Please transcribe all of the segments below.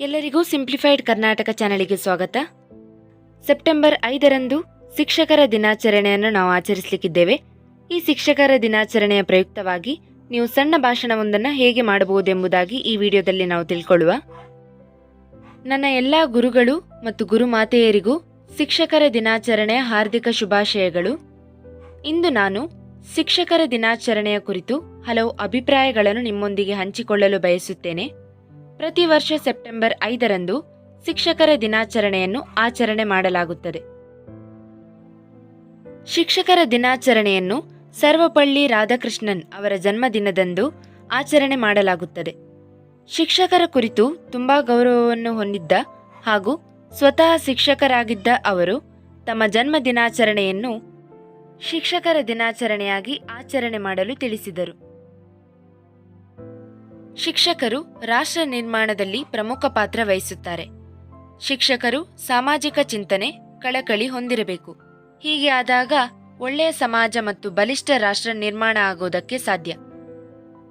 ಎಲ್ಲರಿಗೂ ಸಿಂಪ್ಲಿಫೈಡ್ ಕರ್ನಾಟಕ ಚಾನಲಿಗೆ ಸ್ವಾಗತ. ಸೆಪ್ಟೆಂಬರ್ ಐದರಂದು ಶಿಕ್ಷಕರ ದಿನಾಚರಣೆಯನ್ನು ನಾವು ಆಚರಿಸಲಿಕ್ಕಿದ್ದೇವೆ. ಈ ಶಿಕ್ಷಕರ ದಿನಾಚರಣೆಯ ಪ್ರಯುಕ್ತವಾಗಿ ನೀವು ಸಣ್ಣ ಭಾಷಣವೊಂದನ್ನು ಹೇಗೆ ಮಾಡಬಹುದೆಂಬುದಾಗಿ ಈ ವಿಡಿಯೋದಲ್ಲಿ ನಾವು ತಿಳ್ಕೊಳ್ಳುವ. ನನ್ನ ಎಲ್ಲ ಗುರುಗಳು ಮತ್ತು ಗುರುಮಾತೆಯರಿಗೂ ಶಿಕ್ಷಕರ ದಿನಾಚರಣೆಯ ಹಾರ್ದಿಕ ಶುಭಾಶಯಗಳು. ಇಂದು ನಾನು ಶಿಕ್ಷಕರ ದಿನಾಚರಣೆಯ ಕುರಿತು ಹಲವು ಅಭಿಪ್ರಾಯಗಳನ್ನು ನಿಮ್ಮೊಂದಿಗೆ ಹಂಚಿಕೊಳ್ಳಲು ಬಯಸುತ್ತೇನೆ. ಪ್ರತಿ ವರ್ಷ ಸೆಪ್ಟೆಂಬರ್ ಐದರಂದು ಶಿಕ್ಷಕರ ದಿನಾಚರಣೆಯನ್ನು ಆಚರಣೆ ಮಾಡಲಾಗುತ್ತದೆ. ಶಿಕ್ಷಕರ ದಿನಾಚರಣೆಯನ್ನು ಸರ್ವಪಳ್ಳಿ ರಾಧಾಕೃಷ್ಣನ್ ಅವರ ಜನ್ಮದಿನದಂದು ಆಚರಣೆ ಮಾಡಲಾಗುತ್ತದೆ. ಶಿಕ್ಷಕರ ಕುರಿತು ತುಂಬಾ ಗೌರವವನ್ನು ಹೊಂದಿದ್ದ ಹಾಗೂ ಸ್ವತಃ ಶಿಕ್ಷಕರಾಗಿದ್ದ ಅವರು ತಮ್ಮ ಜನ್ಮ ದಿನಾಚರಣೆಯನ್ನು ಶಿಕ್ಷಕರ ದಿನಾಚರಣೆಯಾಗಿ ಆಚರಣೆ ಮಾಡಲು ತಿಳಿಸಿದರು. ಶಿಕ್ಷಕರು ರಾಷ್ಟ್ರ ನಿರ್ಮಾಣದಲ್ಲಿ ಪ್ರಮುಖ ಪಾತ್ರ ವಹಿಸುತ್ತಾರೆ. ಶಿಕ್ಷಕರು ಸಾಮಾಜಿಕ ಚಿಂತನೆ, ಕಳಕಳಿ ಹೊಂದಿರಬೇಕು. ಹೀಗೆ ಆದಾಗ ಒಳ್ಳೆಯ ಸಮಾಜ ಮತ್ತು ಬಲಿಷ್ಠ ರಾಷ್ಟ್ರ ನಿರ್ಮಾಣ ಆಗೋದಕ್ಕೆ ಸಾಧ್ಯ.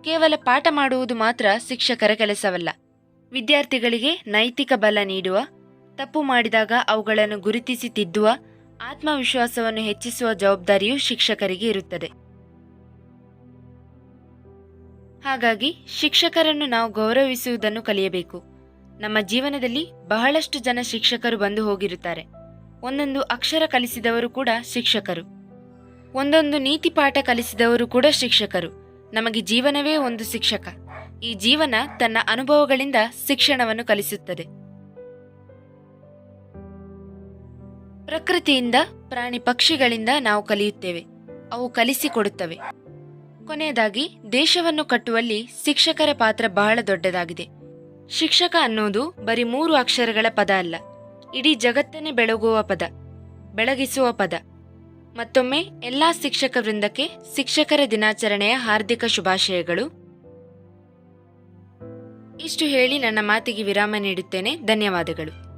ಕೇವಲ ಪಾಠ ಮಾಡುವುದು ಮಾತ್ರ ಶಿಕ್ಷಕರ ಕೆಲಸವಲ್ಲ. ವಿದ್ಯಾರ್ಥಿಗಳಿಗೆ ನೈತಿಕ ಬಲ ನೀಡುವ, ತಪ್ಪು ಮಾಡಿದಾಗ ಅವುಗಳನ್ನು ಗುರುತಿಸಿ ತಿದ್ದುವ, ಆತ್ಮವಿಶ್ವಾಸವನ್ನು ಹೆಚ್ಚಿಸುವ ಜವಾಬ್ದಾರಿಯು ಶಿಕ್ಷಕರಿಗೆ ಇರುತ್ತದೆ. ಹಾಗಾಗಿ ಶಿಕ್ಷಕರನ್ನು ನಾವು ಗೌರವಿಸುವುದನ್ನು ಕಲಿಯಬೇಕು. ನಮ್ಮ ಜೀವನದಲ್ಲಿ ಬಹಳಷ್ಟು ಜನ ಶಿಕ್ಷಕರು ಬಂದು ಹೋಗಿರುತ್ತಾರೆ. ಒಂದೊಂದು ಅಕ್ಷರ ಕಲಿಸಿದವರು ಕೂಡ ಶಿಕ್ಷಕರು. ಒಂದೊಂದು ನೀತಿ ಪಾಠ ಕಲಿಸಿದವರು ಕೂಡ ಶಿಕ್ಷಕರು. ನಮಗೆ ಜೀವನವೇ ಒಂದು ಶಿಕ್ಷಕ. ಈ ಜೀವನ ತನ್ನ ಅನುಭವಗಳಿಂದ ಶಿಕ್ಷಣವನ್ನು ಕಲಿಸುತ್ತದೆ. ಪ್ರಕೃತಿಯಿಂದ ಪ್ರಾಣಿ ಪಕ್ಷಿಗಳಿಂದ ನಾವು ಕಲಿಯುತ್ತೇವೆ. ಅವು ಕಲಿಸಿಕೊಡುತ್ತವೆ ಕೊನೆಯದಾಗಿ ದೇಶವನ್ನು ಕಟ್ಟುವಲ್ಲಿ ಶಿಕ್ಷಕರ ಪಾತ್ರ ಬಹಳ ದೊಡ್ಡದಾಗಿದೆ. ಶಿಕ್ಷಕ ಅನ್ನೋದು ಬರೀ ಮೂರು ಅಕ್ಷರಗಳ ಪದ ಅಲ್ಲ, ಇಡೀ ಜಗತ್ತನ್ನೇ ಬೆಳಗುವ ಪದ, ಬೆಳಗಿಸುವ ಪದ. ಮತ್ತೊಮ್ಮೆ ಎಲ್ಲಾ ಶಿಕ್ಷಕ ವೃಂದಕ್ಕೆ ಶಿಕ್ಷಕರ ದಿನಾಚರಣೆಯ ಹಾರ್ದಿಕ ಶುಭಾಶಯಗಳು. ಇಷ್ಟು ಹೇಳಿ ನನ್ನ ಮಾತಿಗೆ ವಿರಾಮ ನೀಡುತ್ತೇನೆ. ಧನ್ಯವಾದಗಳು.